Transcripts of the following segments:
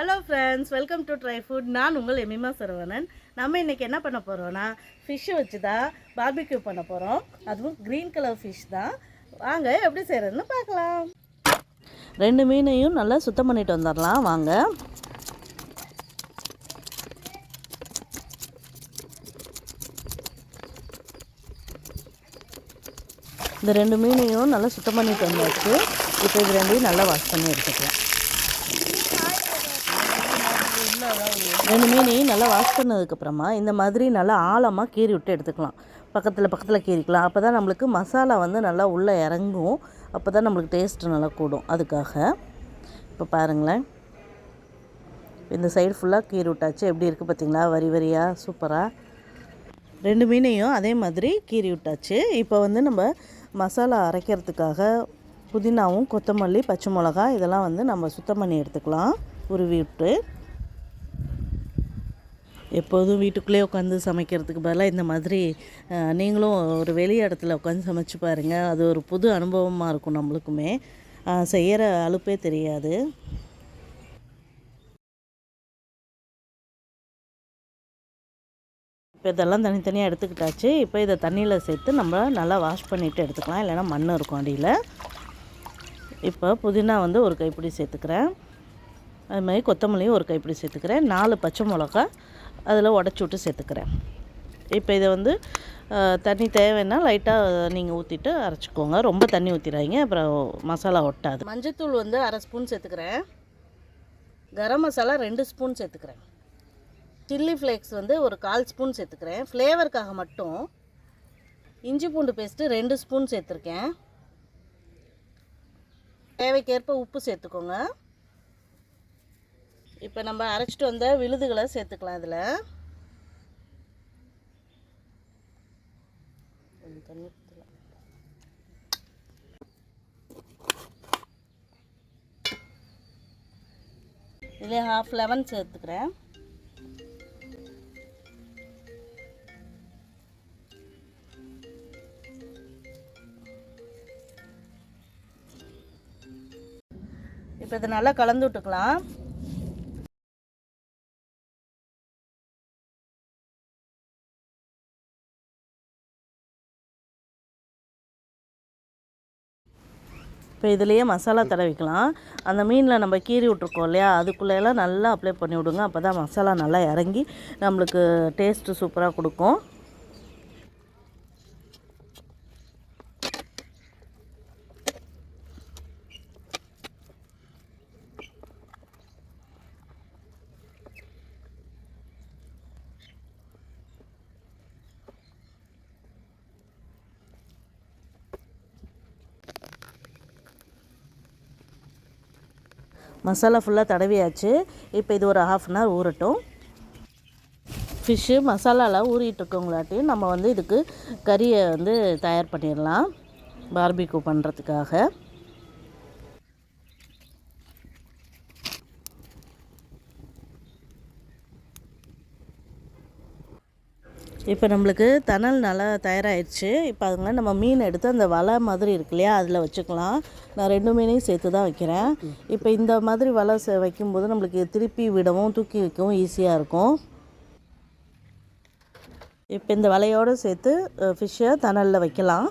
Hello friends welcome to dry food நான் உங்கள் எமிமா சரவணன். நம்ம இன்றைக்கி என்ன பண்ண போகிறோன்னா ஃபிஷ்ஷை வச்சு தான் பார்பிக்யூ பண்ண போகிறோம் அதுவும் க்ரீன் கலர் ஃபிஷ் தான். வாங்க எப்படி செய்கிறதுன்னு பார்க்கலாம். ரெண்டு மீனையும் நல்லா சுத்தம் பண்ணிட்டு வந்துடலாம். வாங்க. இந்த ரெண்டு மீனையும் நல்லா சுத்தம் பண்ணிட்டு வந்தாச்சு. இப்போ இது ரெண்டையும் நல்லா வாஷ் பண்ணி எடுத்துக்கலாம். ரெண்டு மீனையும் நல்லா வாஷ் பண்ணதுக்கப்புறமா இந்த மாதிரி நல்லா ஆழமாக கீறி விட்டு எடுத்துக்கலாம். பக்கத்தில் பக்கத்தில் கீறிக்கலாம். அப்போ தான் நம்மளுக்கு மசாலா வந்து நல்லா உள்ளே இறங்கும். அப்போ தான் நம்மளுக்கு டேஸ்ட்டு நல்லா கூடும். அதுக்காக இப்போ பாருங்களேன். இந்த சைடு ஃபுல்லாக கீறி விட்டாச்சு. எப்படி இருக்குது பார்த்தீங்களா வரி வரியாக சூப்பராக ரெண்டு மீனையும் அதே மாதிரி கீறி விட்டாச்சு. இப்போ வந்து நம்ம மசாலா அரைக்கிறதுக்காக புதினாவும் கொத்தமல்லி பச்சை மிளகா இதெல்லாம் வந்து நம்ம சுத்தம் பண்ணி எடுத்துக்கலாம். உருவி விட்டு. எப்போதும் வீட்டுக்குள்ளே உட்காந்து சமைக்கிறதுக்கு பதிலாக இந்த மாதிரி நீங்களும் ஒரு வெளி இடத்துல உட்காந்து சமைச்சு பாருங்கள் அது ஒரு புது அனுபவமாக இருக்கும் நம்மளுக்குமே. செய்கிற அலுப்பே தெரியாது. இப்போ இதெல்லாம் தனித்தனியாக எடுத்துக்கிட்டாச்சு. இப்போ இதை தண்ணியில் சேர்த்து நம்ம நல்லா வாஷ் பண்ணிவிட்டு எடுத்துக்கலாம். இல்லைன்னா மண் இருக்கும் அடியில். இப்போ புதினா வந்து ஒரு கைப்பிடி சேர்த்துக்கிறேன். அது மாதிரி கொத்தமல்லியும் ஒரு கைப்பிடி சேர்த்துக்கிறேன். நாலு பச்சை மிளகா அதில் உடச்சி விட்டு சேர்த்துக்கிறேன். இப்போ இதை வந்து தண்ணி தேவைன்னா லைட்டாக நீங்கள் ஊற்றிட்டு அரைச்சிக்கோங்க. ரொம்ப தண்ணி ஊற்றிடாங்க அப்புறம் மசாலா ஒட்டாது. மஞ்சத்தூள் வந்து அரை ஸ்பூன் சேர்த்துக்கிறேன். கரம் மசாலா ரெண்டு ஸ்பூன் சேர்த்துக்கிறேன். சில்லி ஃப்ளேக்ஸ் வந்து ஒரு கால் ஸ்பூன் சேர்த்துக்கிறேன். ஃப்ளேவருக்காக மட்டும் இஞ்சி பூண்டு பேஸ்ட்டு ரெண்டு ஸ்பூன் சேர்த்துருக்கேன். தேவைக்கேற்ப உப்பு சேர்த்துக்கோங்க. இப்போ நம்ம அரைச்சிட்டு வந்த விழுதுகளை சேர்த்துக்கலாம் அதில் தண்ணி இதில் ஹாஃப் லெமன் சேர்த்துக்கிறேன். இப்போ இதை நல்லா கலந்து விட்டுக்கலாம். இப்போ இதுலேயே மசாலா தடவிக்கலாம். அந்த மீனில் நம்ம கீறி விட்ருக்கோம் இல்லையா? அதுக்குள்ளேயெல்லாம் நல்லா அப்ளை பண்ணி விடுங்க அப்போ தான் மசாலா நல்லா இறங்கி நம்மளுக்கு டேஸ்ட்டு சூப்பராக கொடுக்கும். மசாலா ஃபுல்லாக தடவியாச்சு. இப்போ இது ஒரு ஹாஃப் அன் ஹவர் ஊறட்டும். ஃபிஷ்ஷு மசாலாலாம் ஊறிட்டு இருக்கவங்களாட்டியும் நம்ம வந்து இதுக்கு கறியை வந்து தயார் பண்ணிடலாம். பார்பிக்யூ பண்ணுறதுக்காக இப்போ நம்மளுக்கு தணல் நல்லா தயாராகிடுச்சு இப்போ அதுங்கள நம்ம மீன் எடுத்து அந்த வலை மாதிரி இருக்கு இல்லையா அதில் வச்சுக்கலாம். நான் ரெண்டு மீனையும் சேர்த்து தான் வைக்கிறேன். இப்போ இந்த மாதிரி வலை வைக்கும்போது நம்மளுக்கு திருப்பி விடவும் தூக்கி வைக்கவும் ஈஸியாக இருக்கும். இப்போ இந்த வலையோடு சேர்த்து ஃபிஷ்ஷை தணலில் வைக்கலாம்.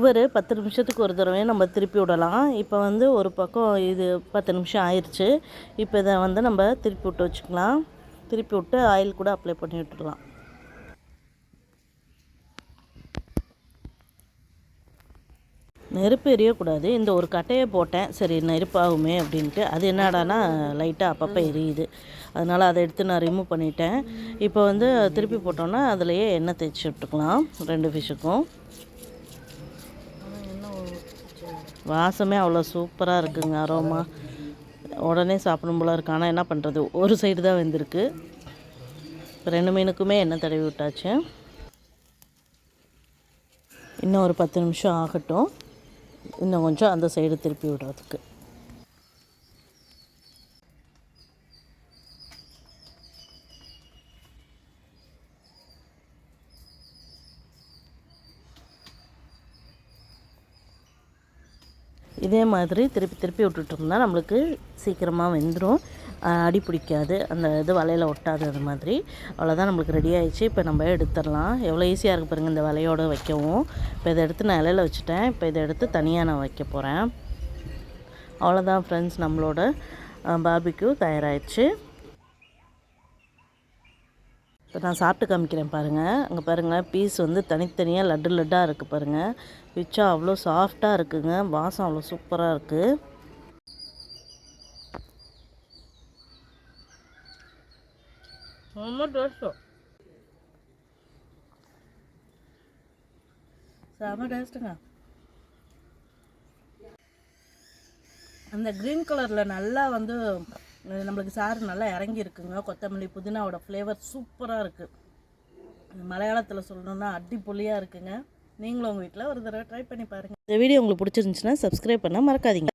ஒவ்வொரு பத்து நிமிஷத்துக்கு ஒரு தடவையும் நம்ம திருப்பி விடலாம். இப்போ வந்து ஒரு பக்கம் இது பத்து நிமிஷம் ஆயிடுச்சு இப்போ இதை வந்து நம்ம திருப்பி விட்டு வச்சுக்கலாம். திருப்பி விட்டு ஆயில் கூட அப்ளை பண்ணி விட்டுடலாம். நெருப்பு எரியக்கூடாது. இந்த ஒரு கட்டையை போட்டேன். சரி நெருப்பாகுமே அப்படின்ட்டு. அது என்னடானா லைட்டாக அப்பப்போ எரியுது. அதனால் அதை எடுத்து நான் ரிமூவ் பண்ணிட்டேன். இப்போ வந்து திருப்பி போட்டோன்னா அதுலேயே எண்ணெய் தேய்ச்சி விட்டுக்கலாம். ரெண்டு ஃபிஷ்ஷுக்கும் வாசமே அவ்வளோ சூப்பராக இருக்குங்க அரோமா. உடனே சாப்பிடும் போல இருக்கு. ஆனால் என்ன பண்ணுறது ஒரு சைடு தான் வெந்திருக்கு. இப்போ ரெண்டு மீனுக்குமே எண்ணெய் தடவி விட்டாச்சு? இன்னும் ஒரு பத்து நிமிஷம் ஆகட்டும். இன்னும் கொஞ்சம் அந்த சைடு திருப்பி விடுறதுக்கு. இதே மாதிரி திருப்பி திருப்பி விட்டுட்டு நம்மளுக்கு சீக்கிரமாக வெந்துடும் அடி பிடிக்காது. அந்த இது வலையில் ஒட்டாது அது மாதிரி. அவ்வளோதான் நம்மளுக்கு ரெடி ஆகிடுச்சு இப்போ நம்ம எடுத்துடலாம். எவ்வளோ ஈஸியாக இருக்குது பாருங்கள் இந்த வலையோடு வைக்கவும். இப்போ இதை எடுத்து நான் இலையில் வச்சுட்டேன். இப்போ இதை எடுத்து தனியாக நான் வைக்க போகிறேன் அவ்வளோதான் ஃப்ரெண்ட்ஸ் நம்மளோட பார்பிக்யூ தயாராகிடுச்சு இப்போ நான் சாப்பிட்டு காமிக்கிறேன் பாருங்கள் அங்கே பாருங்கள் பீஸ் வந்து தனித்தனியாக லட்டு லட்டாக இருக்குது பாருங்கள் பிச்சா அவ்வளோ சாஃப்டாக இருக்குங்க. வாசம் அவ்வளோ சூப்பராக இருக்குது ரொம்ப டேஸ்ட்டோ செம டேஸ்ட்டுங்க அந்த க்ரீன் கலரில் நல்லா வந்து நம்மளுக்கு சாறு நல்லா இறங்கி இருக்குங்க கொத்தமல்லி புதினாவோட ஃப்ளேவர் சூப்பராக இருக்குது மலையாளத்தில் சொல்லணுன்னா அடிப்பொலியாக இருக்குங்க. நீங்களும் உங்கள் வீட்டில் ஒரு தடவை ட்ரை பண்ணி பாருங்கள் இந்த வீடியோ உங்களுக்கு பிடிச்சிருந்துச்சுன்னா சப்ஸ்கிரைப் பண்ண மறக்காதீங்க.